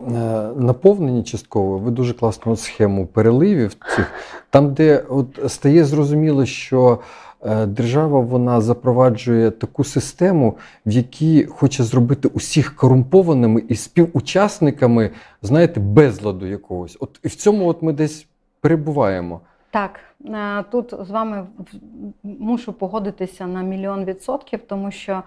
е, наповнені частково. Ви дуже класну схему переливів цих, там, де от стає зрозуміло, що е, держава вона запроваджує таку систему, в якій хоче зробити усіх корумпованими і співучасниками, знаєте, безладу якогось. От і в цьому от ми десь перебуваємо. Так, е, тут з вами мушу погодитися на мільйон відсотків, тому що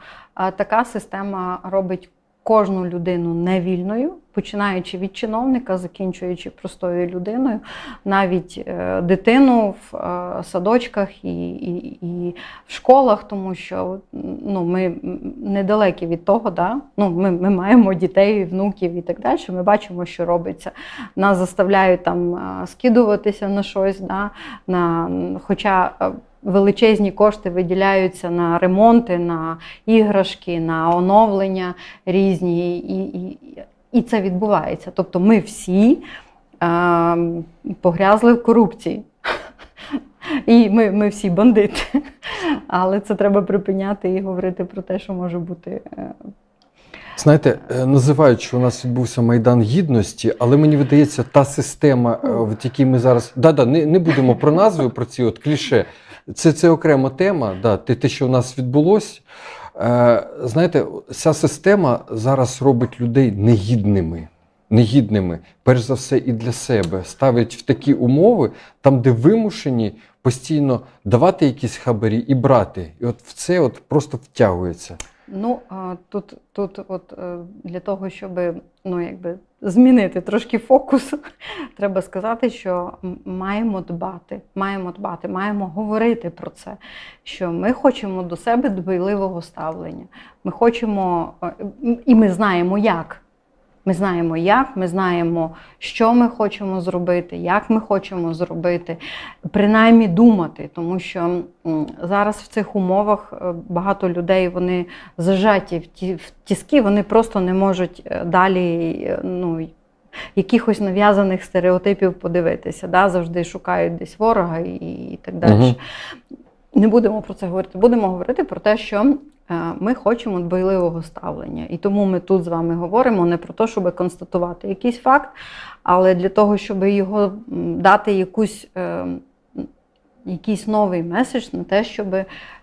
така система робить кожну людину невільною, починаючи від чиновника, закінчуючи простою людиною, навіть е, дитину в е, садочках і, і, і в школах, тому що ну, ми недалекі від того, да? ну, ми, ми маємо дітей, внуків і так далі. Ми бачимо, що робиться. Нас заставляють там е, скидуватися на щось, да? на, хоча величезні кошти виділяються на ремонти, на іграшки, на оновлення різні, і, і, і це відбувається. Тобто ми всі е, погрязли в корупції. І ми, ми всі бандити. Але це треба припиняти і говорити про те, що може бути е, Знаєте, е, називають, що у нас відбувся Майдан Гідності, але мені видається, та система, в якій ми зараз. Да-да, не, не будемо про назви, про ці от кліше. Це, це окрема тема, да, те, те, що у нас відбулось. Е, знаєте, ця система зараз робить людей негідними. Негідними, перш за все, і для себе ставить в такі умови, там, де вимушені постійно давати якісь хабарі і брати. І от в це от просто втягується. Ну, тут, тут от е, для того, щоб ну, якби, змінити трошки фокус, треба сказати, що маємо дбати, маємо дбати, маємо говорити про це, що ми хочемо до себе дбайливого ставлення. Ми хочемо, е, і ми знаємо, як. Ми знаємо, як, ми знаємо, що ми хочемо зробити, як ми хочемо зробити, принаймні думати, тому що зараз в цих умовах е, багато людей вони зажаті в ті в тіски, вони просто не можуть е, далі е, ну, якихось нав'язаних стереотипів подивитися. Да? Завжди шукають десь ворога і, і так далі. Мгм. Не будемо про це говорити. Будемо говорити про те, що ми хочемо дбайливого ставлення. І тому ми тут з вами говоримо не про те, щоб констатувати якийсь факт, але для того, щоб його дати якусь, е, якийсь новий меседж на те, щоб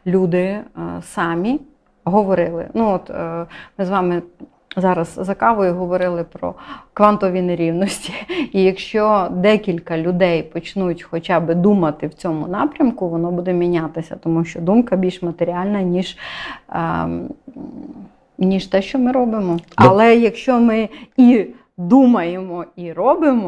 люди е, самі говорили. Ну, от е, ми з вами. Зараз за кавою говорили про квантові нерівності. І якщо декілька людей почнуть хоча б думати в цьому напрямку, воно буде мінятися, тому що думка більш матеріальна, ніж, ем, ніж те, що ми робимо. Але якщо ми і думаємо, і робимо,